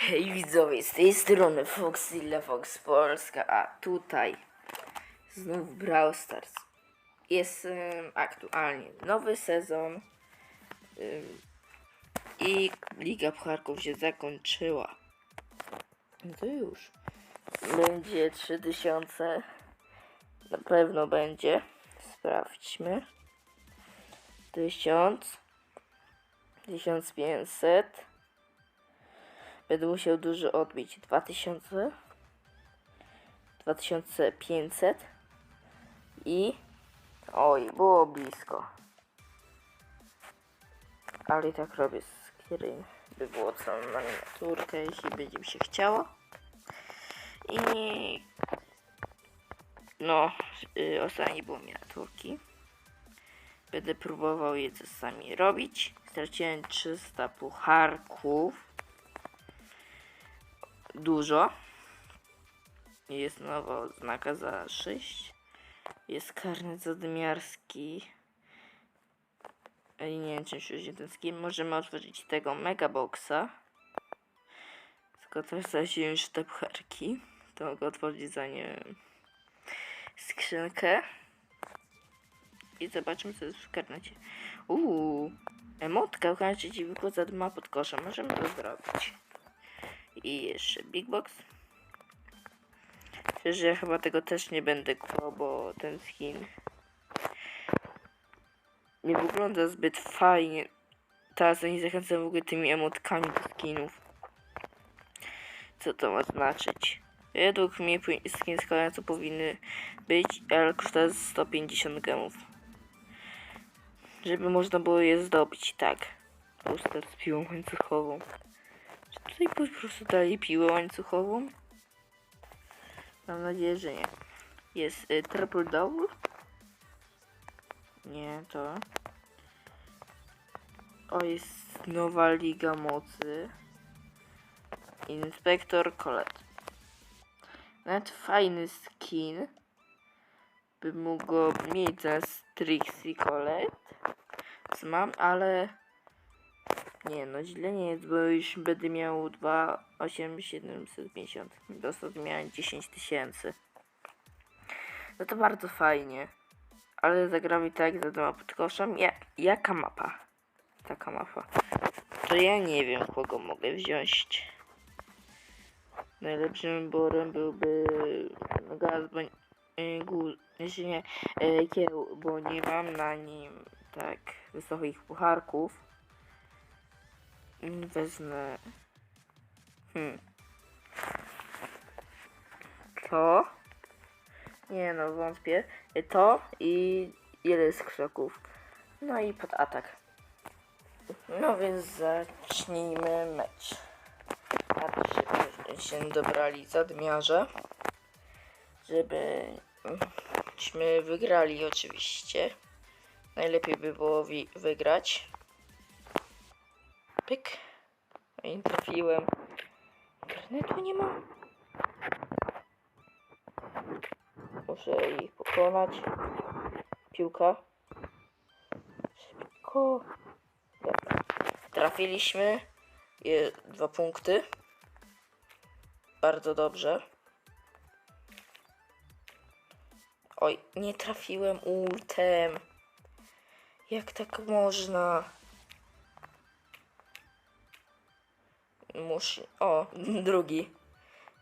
Hej widzowie, z tej strony Foxilla Fox Polska, a tutaj znów Brawl Stars. Jest ym, aktualnie nowy sezon ym, i Liga Pucharków się zakończyła. No to już. Będzie 3000. Na pewno będzie. Sprawdźmy. 1000. 1500. Będę musiał dużo odbić. 2000. 2500. I. Oj, było blisko. Ale i tak robię screen, by było całą miniaturkę, jeśli będzie mi się chciało. I. No, y, ostatnie było miniaturki. Będę próbował je czasami robić. Straciłem 300 pucharków dużo. Jest nowa oznaka za 6. Jest karnet zadymiarski. I nie wiem, czy się skin. Możemy otworzyć tego megaboxa. Tylko też zaś już te pucharki. To mogę otworzyć za nie skrzynkę. I zobaczmy, co jest w karnecie. Uuu, emotka w karnecie dziwiku za dwa pod koszem. Możemy to zrobić. I jeszcze Big Box. Przecież ja chyba tego też nie będę kupował, bo ten skin nie wygląda zbyt fajnie. Teraz nie zachęcam w ogóle tymi emotkami do skinów. Co to ma znaczyć? Według mnie skin z końca powinny być, ale kosztuje 150 gemów. Żeby można było je zdobyć, tak. Pusta z piłą łańcuchową. Tutaj po prostu dali piłę łańcuchową? Mam nadzieję, że nie. Jest y, triple double? Nie, to. O, jest nowa Liga Mocy. Inspektor Colette. Nawet fajny skin. By mógł go mieć za Trixie Colette. Co mam, ale nie, no źle nie jest, bo już będę miał 2,8750. Dostał miałem 10 tysięcy. No to bardzo fajnie. Ale zagram i tak za dwoma pod koszem. Ja, jaka mapa? Taka mapa. To ja nie wiem, kogo mogę wziąć. Najlepszym wyborem byłby gaz, bo nie, yy, kieł, bo nie mam na nim tak wysokich pucharków. Wezmę. Hmm. To. Nie no, wątpię. To i ile z krzaków. No i pod atak. No więc zacznijmy mecz. Abyśmy się dobrali zadmiarze. Żebyśmy wygrali oczywiście. Najlepiej by było wygrać. Pyk. No I trafiłem. Internetu nie ma. Muszę ich pokonać. Piłka. Szybko. Dobra. Trafiliśmy. Je, dwa punkty. Bardzo dobrze. Oj, nie trafiłem ultem. Jak tak można? Musi. O, drugi.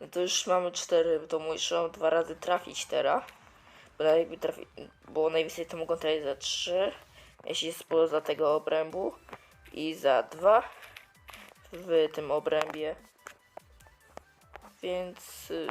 No to już mamy cztery, to muszę dwa razy trafić teraz. Bo, najlepiej trafi... bo najwięcej to mogą trafić za trzy. Jeśli jest poza tego obrębu. I za dwa w tym obrębie. Więc y,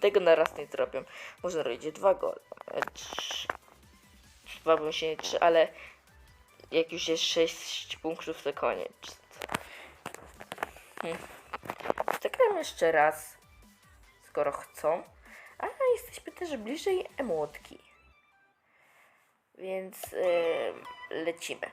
tego na raz nie zrobię. Można robić dwa gole. e, Dwa bym się nie trzy, ale jak już jest sześć punktów, to koniec. Hmm. Zagram jeszcze raz, skoro chcą. A jesteśmy też bliżej emotki. Więc yy, lecimy.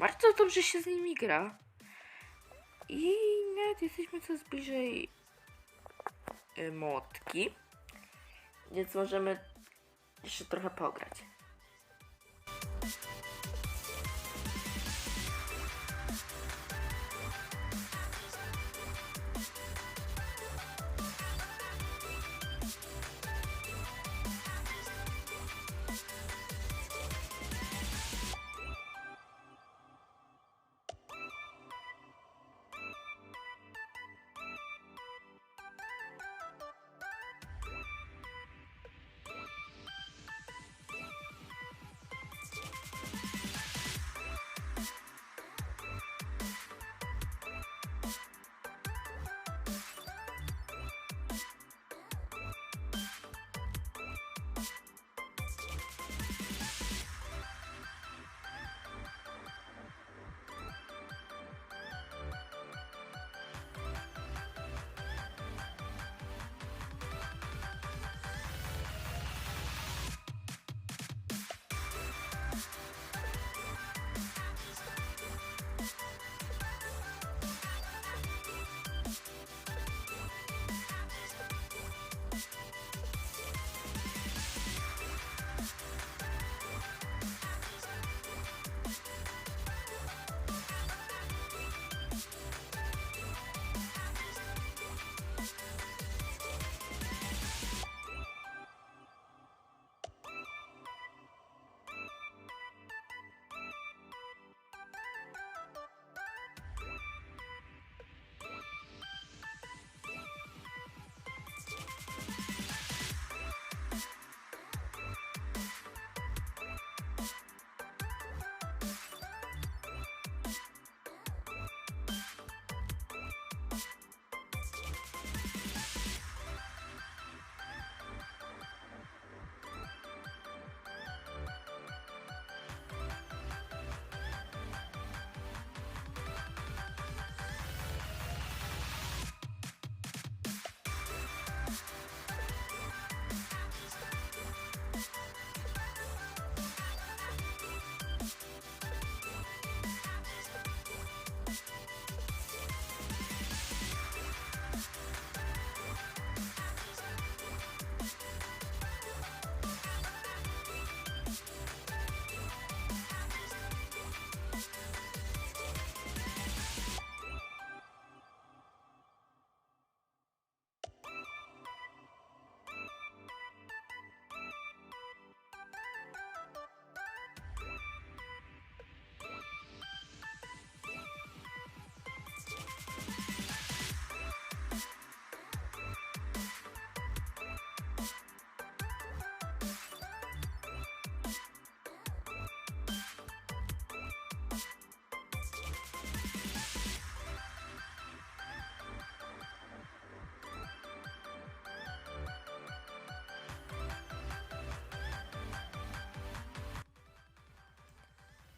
Bardzo dobrze się z nimi gra. I nawet jesteśmy coraz bliżej y, motki. Więc możemy jeszcze trochę pograć.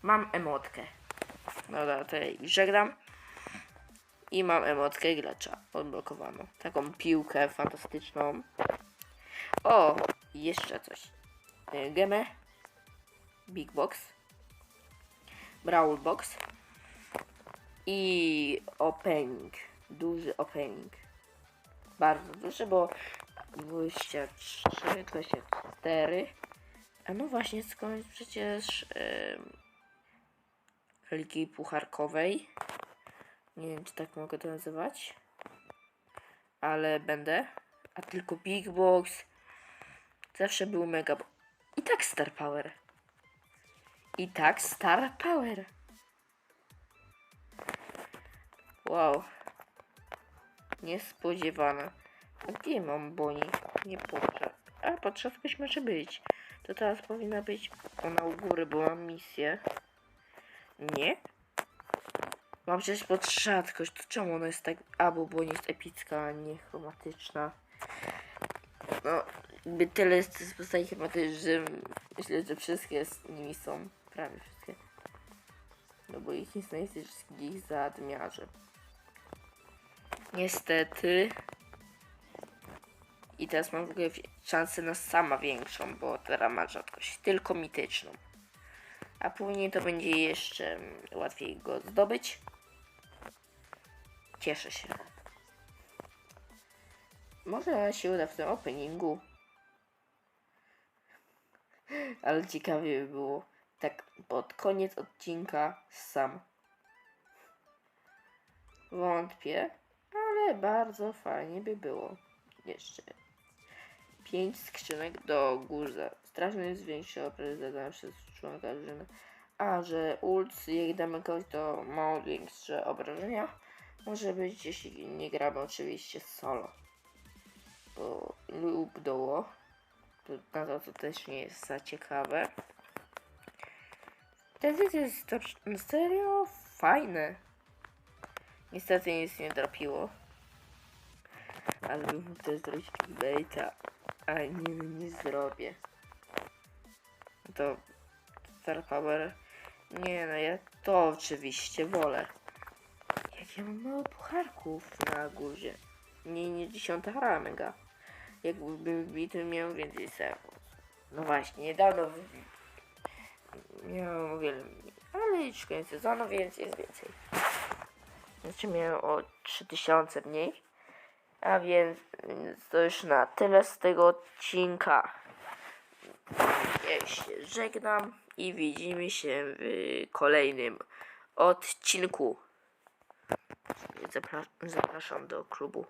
Mam emotkę. Dobra, tutaj żegnam. I mam emotkę gracza odblokowaną. Taką piłkę fantastyczną. O, jeszcze coś. Y, Gemę. Big Box. Brawl Box. I opening. Duży opening. Bardzo duży, bo 23, 24. A no właśnie, skąd przecież... em, ligi pucharkowej. Nie wiem, czy tak mogę to nazywać. Ale będę. A tylko Big Box. Zawsze był mega. I tak Star Power. I tak Star Power. Wow. Niespodziewane. A gdzie mam Boni? Nie podczas. A, podczas coś może być. To teraz powinna być ona u góry, bo mam misję. Nie? Mam przecież podrzadkość, to czemu ona jest tak... A, bo, nie jest epicka, a nie chromatyczna. No, jakby tyle jest z postaci chromatycznych, że myślę, że wszystkie z nimi są, prawie wszystkie. No bo ich jest najwyższych zaadmiarze. Niestety. I teraz mam w ogóle szansę na sama większą, bo teraz ma rzadkość tylko mityczną. A później to będzie jeszcze łatwiej go zdobyć. Cieszę się. Może się uda w tym openingu. Ale ciekawie by było tak pod koniec odcinka sam. Wątpię, ale bardzo fajnie by było. Jeszcze pięć skrzynek do górza. Strasznie zwiększa zadane przez drużyny. A, że ult, jak damy kogoś, to mało większe obrażenia. Może być, jeśli nie gramy oczywiście solo. Bo lub doło. Na to, to też nie jest za ciekawe. To jest to serio fajne. Niestety nic nie trafiło. Ale bym też zrobić clickbaita. A nie, nie zrobię. To Star Power. Nie no, ja to oczywiście wolę. Jak ja mam mało pucharków na górze. Nie, nie dziesiąta ranga. Jakby bity miał więcej serwów. No właśnie, niedawno wy- miałem o wiele mniej. Ale już koniec sezonu, więc jest więcej. Znaczy miałem o 3000 mniej. A więc to już na tyle z tego odcinka. Się żegnam i widzimy się w kolejnym odcinku. Zapra- zapraszam do klubu.